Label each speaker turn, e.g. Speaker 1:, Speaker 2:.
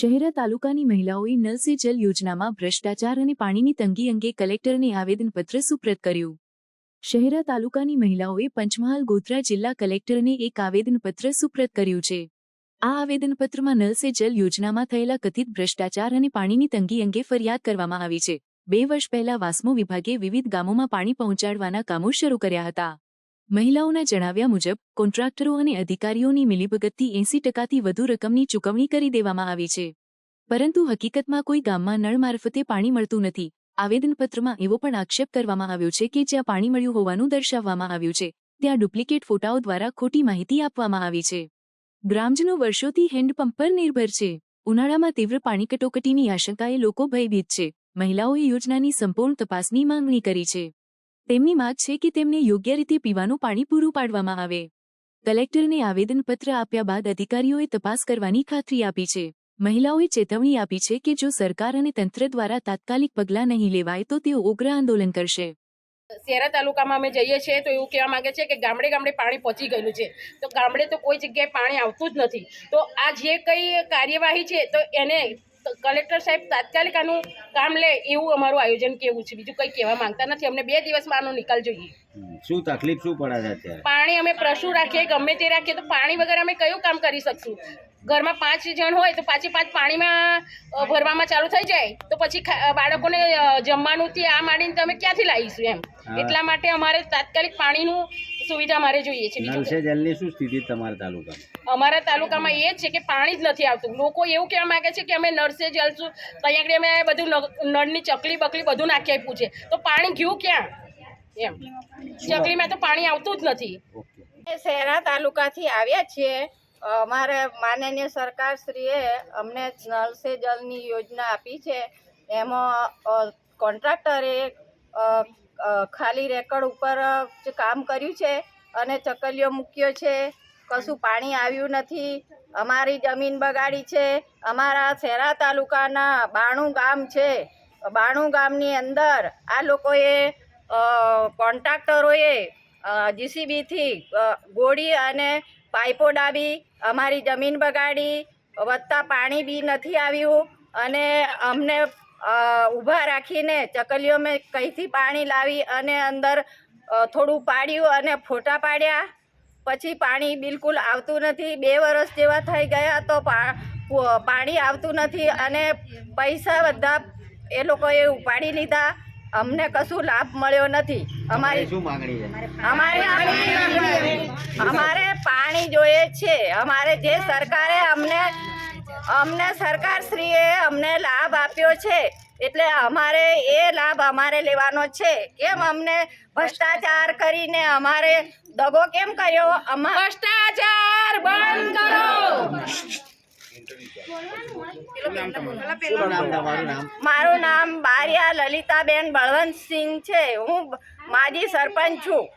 Speaker 1: શહેરા તાલુકાની મહિલાઓએ નલ સે જલ યોજનામાં ભ્રષ્ટાચાર અને પાણીની તંગી અંગે કલેક્ટરને આવેદનપત્ર સુપ્રત કર્યું. શહેરા તાલુકાની મહિલાઓએ પંચમહાલ ગોધરા જિલ્લા કલેક્ટરને એક આવેદનપત્ર સુપ્રત કર્યું છે. આ આવેદનપત્રમાં નલ સે જલ યોજનામાં થયેલા કથિત ભ્રષ્ટાચાર અને પાણીની તંગી અંગે ફરિયાદ કરવામાં આવી છે. બે વર્ષ પહેલા વાસ્મો વિભાગે વિવિધ ગામોમાં પાણી પહોંચાડવાના કામો શરૂ કર્યા હતા. મહિલાઓના જણાવ્યા મુજબ, કોન્ટ્રાક્ટરો અને અધિકારીઓની મિલીભગતથી એંસી ટકાથી વધુ રકમની ચૂકવણી કરી દેવામાં આવી છે. પરંતુ હકીકતમાં કોઈ ગામમાં નળ મારફતે પાણી મળતું નથી. આવેદનપત્રમાં એવો પણ આક્ષેપ કરવામાં આવ્યો છે કે જ્યાં પાણી મળ્યું હોવાનું દર્શાવવામાં આવ્યું છે, ત્યાં ડુપ્લિકેટ ફોટાઓ દ્વારા ખોટી માહિતી આપવામાં આવી છે. ગ્રામજનો વર્ષોથી હેન્ડપંપ પર નિર્ભર છે. ઉનાળામાં તીવ્ર પાણી કટોકટીની આશંકાએ લોકો ભયભીત છે. મહિલાઓએ યોજનાની સંપૂર્ણ તપાસની માંગણી કરી છે. તેમની માંગ છે કે તેમને યોગ્ય રીતે પીવાનું પાણી પૂરું પાડવામાં આવે. કલેક્ટરને આવેદનપત્ર આપ્યા બાદ અધિકારીઓએ તપાસ કરવાની ખાતરી આપી છે. મહિલાઓએ ચેતવણી આપી છે કે જો સરકાર અને તંત્ર દ્વારા તાત્કાલિક પગલાં નહીં લેવાય તો તેઓ ઉગ્ર આંદોલન કરશે.
Speaker 2: શહેરા તાલુકામાં અમે જઈએ છીએ તો એવું કહેવા માંગે છે કે ગામડે ગામડે પાણી પહોંચી ગયેલું છે. તો ગામડે તો કોઈ જગ્યાએ પાણી આવતું જ નથી. તો આ જે કંઈ કાર્યવાહી છે તો એને કલેક્ટર સાહેબ તાત્કાલિક આનું કામ લે એવું અમારું આયોજન કેવું છે? બીજું કંઈ કહેવા માંગતા નથી. અમને બે દિવસમાં આનો નિકાલ જોઈએ.
Speaker 3: શું તકલીફ શું પડે છે અત્યારે?
Speaker 2: પાણી અમે પ્રશુ રાખીએ ગમે તે રાખીએ તો પાણી વગર અમે કયું કામ કરી શકશું? ઘરમાં પાંચ જણ હોય તો પાંચે પાંચ પાણીમાં ભરવામાં ચાલુ થઈ જાય. તો પછી બાળકોને જમવાનું થી આ માંડીને તમે ક્યાંથી લાવીશું એમ? એટલા માટે અમારે તાત્કાલિક પાણીનું સુવિધા અમારે જોઈએ છે. બીજું
Speaker 3: નલ સે જલની શું સ્થિતિ તમારા તાલુકામાં?
Speaker 2: અમારા તાલુકામાં એ જ છે કે પાણી જ નથી આવતું. લોકો એવું કહેવા માંગે છે કે અમે નળસે જલશું ત્યાં આગળ અમે બધું નળની ચકલી બકલી બધું નાખી આપ્યું છે. તો પાણી ગયું ક્યાં? એમ. ચકલીમાં તો પાણી આવતું જ નથી.
Speaker 4: શહેરા તાલુકાથી આવ્યા છીએ. અમારે માનનીય સરકારશ્રીએ અમને નળ સે જલની યોજના આપી છે. એમાં કોન્ટ્રાક્ટરે ખાલી રેકડ ઉપર કામ કર્યું છે અને ચકલીઓ મૂક્યો છે, કશું પાણી આવ્યું નથી, અમારી જમીન બગાડી છે, અમારા શેરા તાલુકાના બાણું ગામ છે, બાણું ગામની અંદર આ લોકોએ કોન્ટ્રાક્ટરોએ જીસીબીથી ગોળી અને પાઇપો ડાબી અમારી જમીન બગાડી, વધતા પાણી બી નથી આવ્યું અને અમને ઊભા રાખીને ચકલીઓ મેં કઈથી પાણી લાવી અને અંદર થોડું પાડ્યું અને ફોટા પાડ્યા. પછી પાણી બિલકુલ આવતું નથી. બે વર્ષ જેવા થઈ ગયા તો પાણી આવતું નથી અને પૈસા બધા એ લોકોએ ઉપાડી લીધા. અમને કશું લાભ મળ્યો નથી. અમારી
Speaker 3: શું માંગણી છે?
Speaker 4: અમારે અમારે પાણી જોઈએ છે. અમારે જે સરકારે અમને અમને સરકારશ્રીએ અમને લાભ આપ્યો છે. એટલે અમારે એ લાભ અમારે લેવાનો છે. કેમ અમને ભ્રષ્ટાચાર કરીને અમારે દગો કેમ કર્યો?
Speaker 2: ભ્રષ્ટાચાર બંધ કરો!
Speaker 4: મારું નામ બારિયા લલિતાબેન બળવંતસિંહ છે. હું માજી સરપંચ છું.